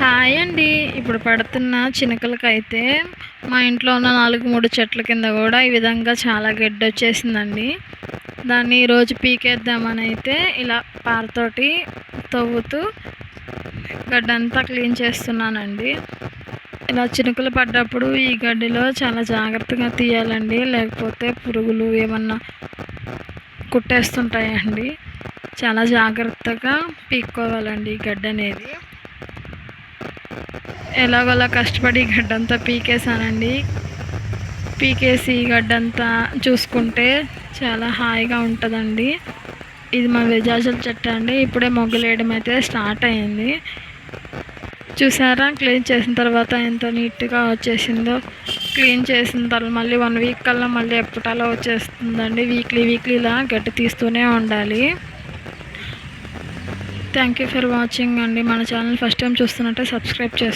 Hi అండి. ఇప్పుడు పడుతున్న చినుకలకైతే మా ఇంట్లో ఉన్న నాలుగు మూడు చెట్ల కింద కూడా ఈ విధంగా చాలా గడ్డి వచ్చేసిందండి. దాన్ని ఈరోజు పీకేద్దామని అయితే ఇలా పారతోటి తవ్వుతూ గడ్డంతా క్లీన్ చేస్తున్నానండి. ఇలా చినుకులు పడ్డప్పుడు ఈ గడ్డిలో చాలా జాగ్రత్తగా తీయాలండి. లేకపోతే పురుగులు ఏమన్నా కుట్టేస్తుంటాయండి. చాలా జాగ్రత్తగా పీక్కోవాలండి ఈ గడ్డి అనేది ఎలాగోలా కష్టపడి గడ్డంతా పీకేసానండి పీకేసి ఈ గడ్డంతా చూసుకుంటే చాలా హాయిగా ఉంటుందండి. ఇది మా విజాజుల చెట్టు అండి. ఇప్పుడే మొగ్గులేయడం అయితే స్టార్ట్ అయింది చూసారా? క్లీన్ చేసిన తర్వాత ఎంత నీట్గా వచ్చేసిందో. క్లీన్ చేసిన తర్వాత మళ్ళీ వన్ వీక్ కల్లా మళ్ళీ ఎప్పటాలో వచ్చేస్తుందండి. వీక్లీ వీక్లీ ఇలా గడ్డి తీస్తూనే ఉండాలి. థ్యాంక్ యూ ఫర్ వాచింగ్ అండి. మన ఛానల్ ఫస్ట్ టైం చూస్తున్నట్టే సబ్స్క్రైబ్ చేసుకోండి